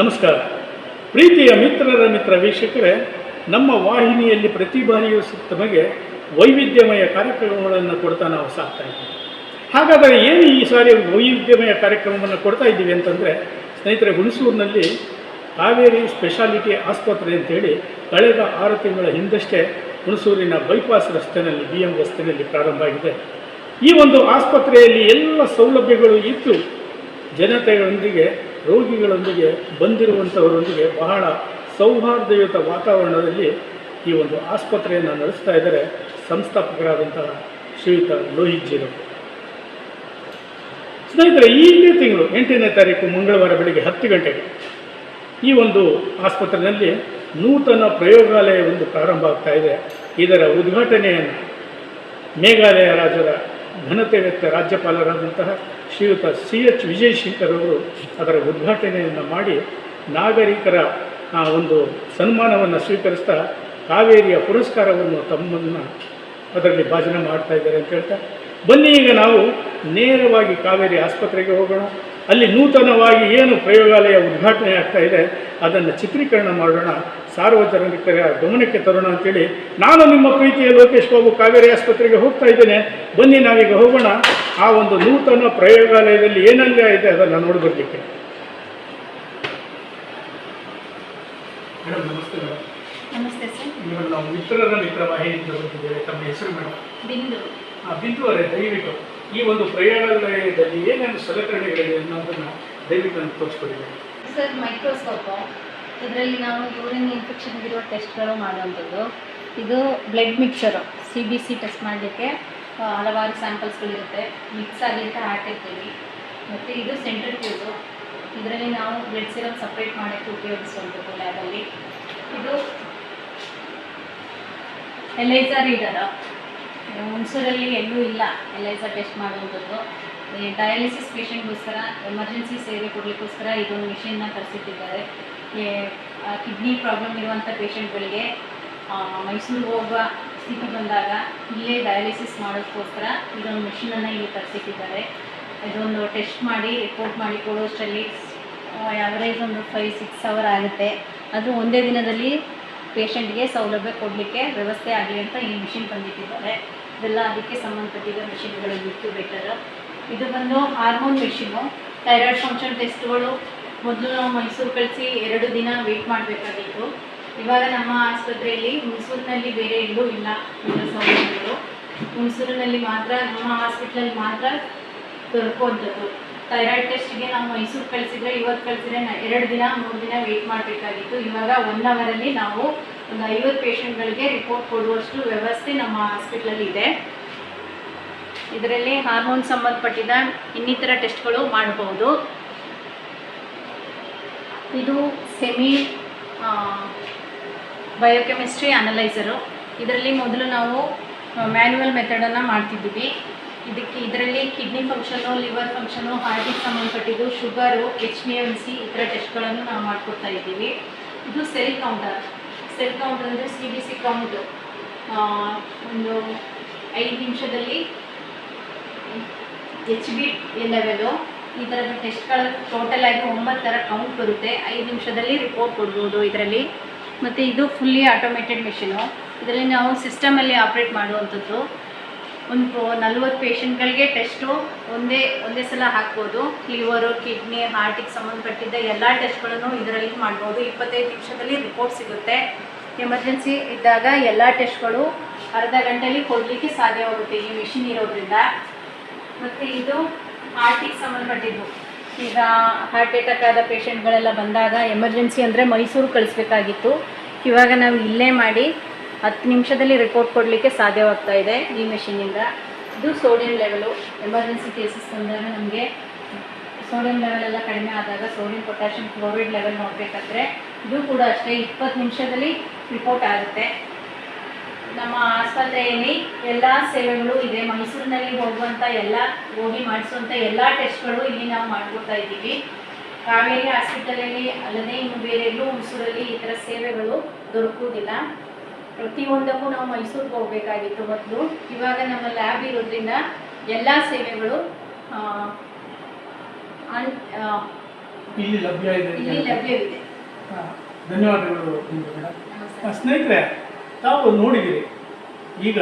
ನಮಸ್ಕಾರ. ಪ್ರೀತಿಯ ಮಿತ್ರರ ಮಿತ್ರ ವೀಕ್ಷಕರೇ, ನಮ್ಮ ವಾಹಿನಿಯಲ್ಲಿ ಪ್ರತಿ ಬಾರಿಯೂ ತಮಗೆ ವೈವಿಧ್ಯಮಯ ಕಾರ್ಯಕ್ರಮಗಳನ್ನು ಕೊಡ್ತಾ ನಾವು ಸಾಕ್ತಾ ಇದ್ದೀವಿ. ಹಾಗಾದರೆ ಏನು ಈ ಸಾರಿ ವೈವಿಧ್ಯಮಯ ಕಾರ್ಯಕ್ರಮವನ್ನು ಕೊಡ್ತಾ ಇದ್ದೀವಿ ಅಂತಂದರೆ, ಸ್ನೇಹಿತರೆ, ಹುಣಸೂರಿನಲ್ಲಿ ಕಾವೇರಿ ಸ್ಪೆಷಾಲಿಟಿ ಆಸ್ಪತ್ರೆ ಅಂತೇಳಿ ಕಳೆದ ಆರು ತಿಂಗಳ ಹಿಂದಷ್ಟೇ ಹುಣಸೂರಿನ ಬೈಪಾಸ್ ರಸ್ತೆಯಲ್ಲಿ ಬಿ ಎಂ ರಸ್ತೆಯಲ್ಲಿ ಪ್ರಾರಂಭ ಆಗಿದೆ. ಈ ಒಂದು ಆಸ್ಪತ್ರೆಯಲ್ಲಿ ಎಲ್ಲ ಸೌಲಭ್ಯಗಳು ಇದ್ದು ಜನತೆಗಳೊಂದಿಗೆ ರೋಗಿಗಳೊಂದಿಗೆ ಬಂದಿರುವಂಥವರೊಂದಿಗೆ ಬಹಳ ಸೌಹಾರ್ದಯುತ ವಾತಾವರಣದಲ್ಲಿ ಈ ಒಂದು ಆಸ್ಪತ್ರೆಯನ್ನು ನಡೆಸ್ತಾ ಇದ್ದಾರೆ ಸಂಸ್ಥಾಪಕರಾದಂತಹ ಶ್ರೀಯುತ ಲೋಹಿತ್ ಜೀರೋ. ಸ್ನೇಹಿತರೆ, ಈಗಲೇ ತಿಂಗಳು, ಎಂಟನೇ ತಾರೀಕು ಮಂಗಳವಾರ ಬೆಳಗ್ಗೆ ಹತ್ತು ಗಂಟೆಗೆ ಈ ಒಂದು ಆಸ್ಪತ್ರೆಯಲ್ಲಿ ನೂತನ ಪ್ರಯೋಗಾಲಯ ಒಂದು ಪ್ರಾರಂಭ ಆಗ್ತಾ ಇದೆ. ಇದರ ಉದ್ಘಾಟನೆಯನ್ನು ಮೇಘಾಲಯ ರಾಜ್ಯದ ಘನತೆ ವ್ಯಕ್ತ ರಾಜ್ಯಪಾಲರಾದಂತಹ ಶ್ರೀಯುತ ಸಿ ಎಚ್ ವಿಜಯಶಂಕರ್ ಅವರು ಅದರ ಉದ್ಘಾಟನೆಯನ್ನು ಮಾಡಿ ನಾಗರಿಕರ ಒಂದು ಸನ್ಮಾನವನ್ನು ಸ್ವೀಕರಿಸ್ತಾ ಕಾವೇರಿಯ ಪುರಸ್ಕಾರವನ್ನು ತಮ್ಮನ್ನು ಅದರಲ್ಲಿ ಭಾಜನ ಮಾಡ್ತಾ ಇದ್ದಾರೆ ಅಂತ ಹೇಳ್ತಾ, ಬನ್ನಿ ಈಗ ನಾವು ನೇರವಾಗಿ ಕಾವೇರಿ ಆಸ್ಪತ್ರೆಗೆ ಹೋಗೋಣ. ಅಲ್ಲಿ ನೂತನವಾಗಿ ಏನು ಪ್ರಯೋಗಾಲಯ ಉದ್ಘಾಟನೆ ಆಗ್ತಾ ಇದೆ, ಅದನ್ನು ಚಿತ್ರೀಕರಣ ಮಾಡೋಣ. ಸಾರ್ವಜನಿಕರ ಗಮನಕ್ಕೆ ತರೋಣ ಅಂತೇಳಿ ನಾನು ನಿಮ್ಮ ಪ್ರೀತಿಯ ಲೋಕೇಶ್ ಬಾಬು ಕಾವೇರಿ ಆಸ್ಪತ್ರೆಗೆ ಹೋಗ್ತಾ ಇದ್ದೇನೆ. ಬನ್ನಿ ನಾವೀಗ ಹೋಗೋಣ. ಆ ಒಂದು ನೂತನ ಪ್ರಯೋಗಾಲಯದಲ್ಲಿ ಏನೆಲ್ಲ ಇದೆ ಅದನ್ನು ನೋಡಿ ಬರಲಿಕ್ಕೆ. ಮೇಡಮ್ ನಮಸ್ತೆ ಮೇಡಮ್. ನಮಸ್ತೆ ಸರ್. ಮೇಡಮ್ ನಾವು ಮಿತ್ರರ ಮಿತ್ರ ವಾಹಿನಿಯಿಂದ ಬಂದಿದ್ದೇವೆ ತಮ್ಮ ಹೆಸರು ಮೇಡಮ್. ಬಿಂದು. ಆ, ಬಿಂದು ಅವರೇ ದಯವಿಟ್ಟು ಈ ಒಂದು ಪ್ರಯೋಗಾಲಯದಲ್ಲಿ ಏನೇನು ಸಲಕರಣೆಗಳಿವೆ ಅನ್ನೋದನ್ನು ದಯವಿಟ್ಟು ನನಗೆ ತೋರಿಸ್ಕೊಡಿ ಸರ್ ಮೈಕ್ರೋಸ್ಕೋಪು. ಇದರಲ್ಲಿ ನಾವು ಯೂರಿನ್ ಇನ್ಫೆಕ್ಷನ್ ಇರುವ ಟೆಸ್ಟ್ಗಳು ಮಾಡುವಂಥದ್ದು. ಇದು blood mixer C B C test ಮಾಡಲಿಕ್ಕೆ ಹಲವಾರು ಸ್ಯಾಂಪಲ್ಸ್ಗಳಿರುತ್ತೆ ಮಿಕ್ಸ್ ಆಗಿ ಅಂತ ಹಾಕಿರ್ತೀವಿ ಮತ್ತು ಇದು ಸೆಂಟ್ರಲ್ ಟ್ಯೂಬು ಇದರಲ್ಲಿ ನಾವು ಬ್ಲಡ್ ಸಿರಪ್ ಸಪ್ರೇಟ್ ಮಾಡೋಕ್ಕೆ ಉಪಯೋಗಿಸುವಂಥದ್ದು ಲ್ಯಾಬಲ್ಲಿ ಇದು ಎಲೈಸಾ ರೀಡರ್ ಹುಣಸೂರಲ್ಲಿ ಎಲ್ಲೂ ಇಲ್ಲ ಎಲೈಸಾ ಟೆಸ್ಟ್ ಮಾಡುವಂಥದ್ದು. ಡಯಾಲಿಸಿಸ್ ಪೇಷಂಟ್ಗೋಸ್ಕರ ಎಮರ್ಜೆನ್ಸಿ ಸೇವೆ ಕೊಡಲಿಕ್ಕೋಸ್ಕರ ಇದೊಂದು ಮಿಷಿನ್ನ ತರಿಸಿಟ್ಟಿದ್ದಾರೆ. ಕಿಡ್ನಿ ಪ್ರಾಬ್ಲಮ್ ಇರುವಂಥ ಪೇಷಂಟ್ಗಳಿಗೆ ಮೈಸೂರಿಗೆ ಹೋಗುವ ಸ್ಥಿತಿ ಬಂದಾಗ ಇಲ್ಲೇ ಡಯಾಲಿಸಿಸ್ ಮಾಡೋದಕ್ಕೋಸ್ಕರ ಇದೊಂದು ಮಿಷಿನನ್ನು ಇಲ್ಲಿ ತರಿಸಿಟ್ಟಿದ್ದಾರೆ. ಇದೊಂದು ಟೆಸ್ಟ್ ಮಾಡಿ ರಿಪೋರ್ಟ್ ಮಾಡಿ, ಕೊಡೋಷ್ಟರಲ್ಲಿ ಆ್ಯಾವ್ರೇಜ್ ಒಂದು ಫೈವ್ ಸಿಕ್ಸ್ ಅವರ್ ಆಗುತ್ತೆ. ಅದು ಒಂದೇ ದಿನದಲ್ಲಿ ಪೇಷಂಟ್ಗೆ ಸೌಲಭ್ಯ ಕೊಡಲಿಕ್ಕೆ ವ್ಯವಸ್ಥೆ ಆಗಲಿ ಅಂತ ಈ ಮಿಷಿನ್ ತಂದಿಟ್ಟಿದ್ದಾರೆ. ಇದೆಲ್ಲ ಅದಕ್ಕೆ ಸಂಬಂಧಪಟ್ಟಿದ್ದ ಮಿಷಿನ್ಗಳು ಇನ್ಕ್ಯುಬೇಟರ್ ಇದು ಬಂದು ಹಾರ್ಮೋನ್ ಮೆಷಿನು. ಥೈರಾಯ್ಡ್ ಫಂಕ್ಷನ್ ಟೆಸ್ಟ್ಗಳು. ಮೊದಲು ನಾವು ಮೈಸೂರು ಕಳಿಸಿ ಎರಡು ದಿನ ವೆಯ್ಟ್ ಮಾಡಬೇಕಾಗಿತ್ತು. ಇವಾಗ ನಮ್ಮ ಆಸ್ಪತ್ರೆಯಲ್ಲಿ ಹುಣಸೂರಿನಲ್ಲಿ ಬೇರೆ ಎಲ್ಲೂ ಇಲ್ಲ ಇದು ಸೌಲಭ್ಯಗಳು. ಮೈಸೂರಿನಲ್ಲಿ ಮಾತ್ರ, ನಮ್ಮ ಹಾಸ್ಪಿಟ್ಲಲ್ಲಿ ಮಾತ್ರ ದೊರಕುವಂಥದ್ದು. ಥೈರಾಯ್ಡ್ ಟೆಸ್ಟ್ಗೆ ನಾವು ಮೈಸೂರು ಕಳಿಸಿದ್ರೆ, ಇವತ್ತು ಕಳಿಸಿದ್ರೆ ಎರಡು ದಿನ, ಮೂರು ದಿನ ವೆಯ್ಟ್ ಮಾಡಬೇಕಾಗಿತ್ತು. ಇವಾಗ ಒನ್ ಅವರಲ್ಲಿ ನಾವು ಒಂದು ಐವತ್ತು ಪೇಷಂಟ್ಗಳಿಗೆ ರಿಪೋರ್ಟ್ ಕೊಡುವಷ್ಟು ವ್ಯವಸ್ಥೆ ನಮ್ಮ ಹಾಸ್ಪಿಟ್ಲಲ್ಲಿ ಇದೆ. ಇದರಲ್ಲಿ ಹಾರ್ಮೋನ್ ಸಂಬಂಧಪಟ್ಟಿದ ಇನ್ನಿತರ ಟೆಸ್ಟ್ಗಳು ಮಾಡಬಹುದು ಇದು ಸೆಮಿ ಬಯೋಕೆಮಿಸ್ಟ್ರಿ ಅನಲೈಸರು ಇದರಲ್ಲಿ ಮೊದಲು ನಾವು ಮ್ಯಾನ್ಯುವಲ್ ಮೆಥಡನ್ನು ಮಾಡ್ತಿದ್ದೀವಿ. ಇದಕ್ಕೆ, ಇದರಲ್ಲಿ ಕಿಡ್ನಿ ಫಂಕ್ಷನು ಲಿವರ್ ಫಂಕ್ಷನು ಹಾರ್ಟಿಗೆ ಸಂಬಂಧಪಟ್ಟಿದ್ದು sugar H B M C ಈ ಥರ ಟೆಸ್ಟ್ಗಳನ್ನು ನಾವು ಮಾಡಿಕೊಡ್ತಾ ಇದ್ದೀವಿ. ಇದು ಸೆಲ್ ಕೌಂಟರ್ ಸೆಲ್ ಕೌಂಟರ್ ಅಂದರೆ ಸಿ ಬಿ ಸಿ ಕೌಂಟು ಒಂದು ಐದು ನಿಮಿಷದಲ್ಲಿ ಎಚ್ ಬಿ ಲೆವೆಲು ಈ ಥರದ ಟೆಸ್ಟ್ಗಳು ಟೋಟಲ್ ಆಗಿ ಒಂಬತ್ತು ಥರ ಕೌಂಟ್ ಬರುತ್ತೆ. ಐದು ನಿಮಿಷದಲ್ಲಿ ರಿಪೋರ್ಟ್ ಕೊಡ್ಬೋದು ಇದರಲ್ಲಿ. ಮತ್ತು ಇದು ಫುಲ್ಲಿ ಆಟೋಮೇಟೆಡ್ ಮೆಷಿನು ಇದರಲ್ಲಿ ನಾವು ಸಿಸ್ಟಮಲ್ಲಿ ಆಪ್ರೇಟ್ ಮಾಡುವಂಥದ್ದು. ಒಂದು ನಲ್ವತ್ತು ಪೇಷಂಟ್ಗಳಿಗೆ ಟೆಸ್ಟು ಒಂದೇ ಒಂದೇ ಸಲ ಹಾಕ್ಬೋದು. ಲಿವರು ಕಿಡ್ನಿ ಹಾರ್ಟಿಗೆ ಸಂಬಂಧಪಟ್ಟಿದ್ದ ಎಲ್ಲ ಟೆಸ್ಟ್ಗಳನ್ನು ಇದರಲ್ಲಿ ಮಾಡ್ಬೋದು. ಇಪ್ಪತ್ತೈದು ನಿಮಿಷದಲ್ಲಿ ರಿಪೋರ್ಟ್ ಸಿಗುತ್ತೆ. ಎಮರ್ಜೆನ್ಸಿ ಇದ್ದಾಗ ಎಲ್ಲ ಟೆಸ್ಟ್ಗಳು ಅರ್ಧ ಗಂಟೆಯಲ್ಲಿ ಕೊಡಲಿಕ್ಕೆ ಸಾಧ್ಯವಾಗುತ್ತೆ ಈ ಮಿಷಿನ್ ಇರೋದ್ರಿಂದ. ಮತ್ತು ಇದು ಹಾರ್ಟಿಗೆ ಸಂಬಂಧಪಟ್ಟಿದ್ದು. ಈಗ ಹಾರ್ಟ್ ಅಟ್ಯಾಕ್ ಆದ ಪೇಷಂಟ್ಗಳೆಲ್ಲ ಬಂದಾಗ ಎಮರ್ಜೆನ್ಸಿ ಅಂದರೆ ಮೈಸೂರು ಕಳಿಸ್ಬೇಕಾಗಿತ್ತು. ಇವಾಗ ನಾವು ಇಲ್ಲೇ ಮಾಡಿ ಹತ್ತು ನಿಮಿಷದಲ್ಲಿ ರಿಪೋರ್ಟ್ ಕೊಡಲಿಕ್ಕೆ ಸಾಧ್ಯವಾಗ್ತಾ ಇದೆ ಈ ಮೆಷಿನಿಂದ ಇದು ಸೋಡಿಯಂ ಲೆವೆಲು ಎಮರ್ಜೆನ್ಸಿ ಕೇಸಸ್ ಬಂದಾಗ ನಮಗೆ ಸೋಡಿಯಂ ಲೆವೆಲ್ ಎಲ್ಲ ಕಡಿಮೆ ಆದಾಗ ಸೋಡಿಯಂ ಪೊಟ್ಯಾಷಿಯಂ ಕ್ಲೋರೈಡ್ ಲೆವೆಲ್ ನೋಡಬೇಕಾದ್ರೆ ಇದು ಕೂಡ ಅಷ್ಟೇ ಇಪ್ಪತ್ತು ನಿಮಿಷದಲ್ಲಿ ರಿಪೋರ್ಟ್ ಆಗುತ್ತೆ. ನಮ್ಮ ಆಸ್ಪತ್ರೆಯಲ್ಲಿ ಎಲ್ಲ ಸೇವೆಗಳು ಇದೆ. ಮೈಸೂರಿನಲ್ಲಿ ಹೋಗುವಂಥ ಎಲ್ಲ ಹೋಗಿ ಮಾಡಿಸುವಂಥ ಎಲ್ಲ ಟೆಸ್ಟ್ಗಳು ಇಲ್ಲಿ ನಾವು ಮಾಡ್ಕೊತಾ ಇದ್ದೀವಿ. ಕಾವೇರಿ ಹಾಸ್ಪಿಟಲಲ್ಲಿ ಅಲ್ಲದೆ ಇನ್ನು ಬೇರೆ ಎಲ್ಲೂ ಮೈಸೂರಲ್ಲಿ ಈ ಥರ ಸೇವೆಗಳು ದೊರಕುವುದಿಲ್ಲ. ಪ್ರತಿಯೊಂದಕ್ಕೂ ನಾವು ಮೈಸೂರಿಗೆ ಹೋಗಬೇಕಾಗಿತ್ತು ಮೊದಲು. ಇವಾಗ ನಮ್ಮ ಲ್ಯಾಬ್ ಇರೋದ್ರಿಂದ ಎಲ್ಲ ಸೇವೆಗಳು ಇಲ್ಲಿ ಲಭ್ಯ ಲಭ್ಯವಿದೆ. ಧನ್ಯವಾದಗಳು ಸ್ನೇಹಿತರೆ ತಾವು ನೋಡಿದಿರಿ. ಈಗ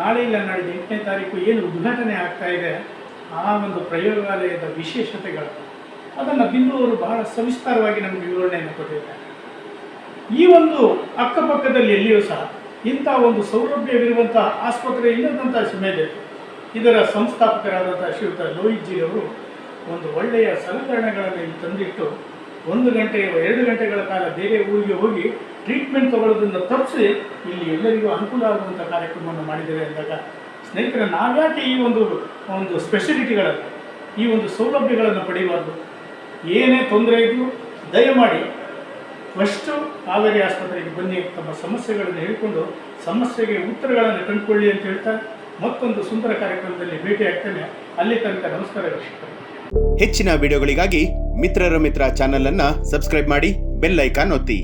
ನಾಳೆ ಇಲ್ಲ ನಾಳೆ ಎಂಟನೇ ತಾರೀಕು ಏನು ಉದ್ಘಾಟನೆ ಆಗ್ತಾ ಇದೆ, ಆ ಒಂದು ಪ್ರಯೋಗಾಲಯದ ವಿಶೇಷತೆಗಳು. ಅದನ್ನು ಬಿಂದು ಅವರು ಬಹಳ ಸವಿಸ್ತಾರವಾಗಿ ನಮಗೆ ವಿವರಣೆಯನ್ನು ಕೊಟ್ಟಿದ್ದಾರೆ. ಈ ಒಂದು ಅಕ್ಕಪಕ್ಕದಲ್ಲಿ ಎಲ್ಲಿಯೂ ಸಹ ಇಂಥ ಒಂದು ಸೌಲಭ್ಯವಿರುವಂತಹ ಆಸ್ಪತ್ರೆ ಇಲ್ಲದಂತಹ ಸಮಯದಲ್ಲಿ ಇದರ ಸಂಸ್ಥಾಪಕರಾದಂಥ ಶ್ರೀಯುತ ಲೋಹಿತ್ ಜಿ ಅವರು ಒಂದು ಒಳ್ಳೆಯ ಸಲಕರಣೆಗಳನ್ನು ತಂದಿಟ್ಟು ಒಂದು ಗಂಟೆ ಎರಡು ಗಂಟೆಗಳ ಕಾಲ ಬೇರೆ ಊರಿಗೆ ಹೋಗಿ ಟ್ರೀಟ್ಮೆಂಟ್ ತಗೊಳ್ಳೋದನ್ನು ತಪ್ಪಿಸಿ ಇಲ್ಲಿ ಎಲ್ಲರಿಗೂ ಅನುಕೂಲ ಆಗುವಂಥ ಕಾರ್ಯಕ್ರಮವನ್ನು ಮಾಡಿದ್ದೇವೆ ಅಂದಾಗ ಸ್ನೇಹಿತರೆ, ನಾವ್ಯಾಕೆ ಈ ಒಂದು ಒಂದು ಸ್ಪೆಷಲಿಟಿಗಳನ್ನು ಈ ಒಂದು ಸೌಲಭ್ಯಗಳನ್ನು ಪಡೆಯಬಾರ್ದು ಏನೇ ತೊಂದರೆ ಇದ್ದರೂ ದಯಮಾಡಿ ಫಸ್ಟು ಕಾವೇರಿ ಆಸ್ಪತ್ರೆಗೆ ಬನ್ನಿ ತಮ್ಮ ಸಮಸ್ಯೆಗಳನ್ನು ಹೇಳಿಕೊಂಡು ಸಮಸ್ಯೆಗೆ ಉತ್ತರಗಳನ್ನು ಕಂಡುಕೊಳ್ಳಿ ಅಂತ ಹೇಳ್ತಾ ಮತ್ತೊಂದು ಸುಂದರ ಕಾರ್ಯಕ್ರಮದಲ್ಲಿ ಭೇಟಿ ಆಗ್ತೇನೆ. ಅಲ್ಲಿ ತನಕ ನಮಸ್ಕಾರ ಹೆಚ್ಚಿನ ವಿಡಿಯೋಗಳಿಗಾಗಿ ಮಿತ್ರರ ಮಿತ್ರ ಚಾನೆಲ್ ಅನ್ನ ಸಬ್ಸ್ಕ್ರೈಬ್ ಮಾಡಿ ಬೆಲ್ ಐಕಾನ್ ಒತ್ತಿ.